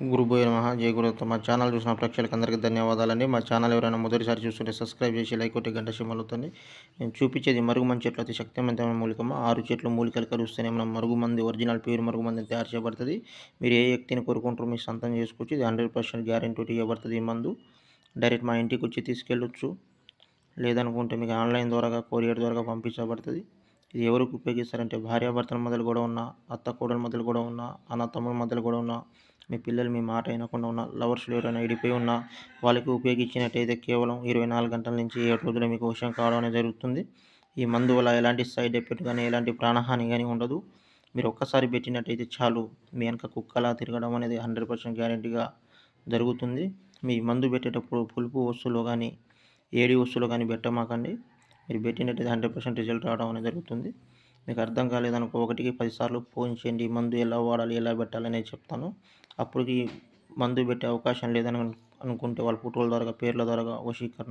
గురుభూయ నమ. జయ గురుదత్త మా ఛానల్ చూసిన ప్రేక్షకులకు అందరికీ ధన్యవాదాలండి. మా ఛానల్ ఎవరైనా మొదటిసారి చూస్తుంటే సబ్స్క్రైబ్ చేసి లైక్ కొట్టి గంట సింహలుతుంది నేను చూపించేది మరుగుమంది చెట్లు అతి శక్తివంతమైన మూలికమ్మ. ఆరు చెట్లు మూలికలు కలుస్తేనే మనం మరుగుమంది ఒరిజినల్ ప్యూర్ మరుగుమంది తయారు చేయబడుతుంది. మీరు ఏ వ్యక్తిని కోరుకుంటారో మీరు సొంతం చేసుకోవచ్చు. ఇది హండ్రెడ్ పర్సెంట్ గ్యారెంటీ ఇవ్వబడుతుంది ఈ మందు. డైరెక్ట్ మా ఇంటికి వచ్చి తీసుకెళ్ళొచ్చు. లేదనుకుంటే మీకు ఆన్లైన్ ద్వారా కొరియర్ ద్వారా పంపించబడుతుంది. ఇది ఎవరికి ఉపయోగిస్తారంటే భార్యాభర్తల మొదలు కూడా ఉన్న అత్త కోడల మధ్యలో కూడా ఉన్న అన్న తమ్ముల మధ్యలో కూడా ఉన్న మీ పిల్లలు మీ మాట వినకుండా ఉన్న లవర్స్లో ఎవరైనా ఇడిపోయి ఉన్న వాళ్ళకి ఉపయోగించినట్టయితే కేవలం ఇరవై నాలుగు గంటల నుంచి ఏడు రోజులు మీకు విషయం కావడం అనేది జరుగుతుంది. ఈ మందు వల్ల ఎలాంటి సైడ్ ఎఫెక్ట్ కానీ ఎలాంటి ప్రాణహాని కానీ ఉండదు. మీరు ఒక్కసారి పెట్టినట్టయితే చాలు. మీ వెనక కుక్కలా తిరగడం అనేది హండ్రెడ్ పర్సెంట్ గ్యారంటీగా జరుగుతుంది. మీ మందు పెట్టేటప్పుడు పులుపు వస్తువులు కానీ ఏడి వస్తువులు కానీ పెట్టమాకండి. మీరు పెట్టినట్టయితే హండ్రెడ్ పర్సెంట్ రిజల్ట్ రావడం అనేది జరుగుతుంది. మీకు అర్థం కాలేదనుకో ఒకటికి పదిసార్లు ఫోన్ చేయండి మందు ఎలా వాడాలి ఎలా పెట్టాలి అనేది చెప్తాను. అప్పటికి మందు పెట్టే అవకాశం లేదని అనుకుంటే వాళ్ళ ఫోటోల ద్వారా పేర్ల ద్వారా వశీకరణ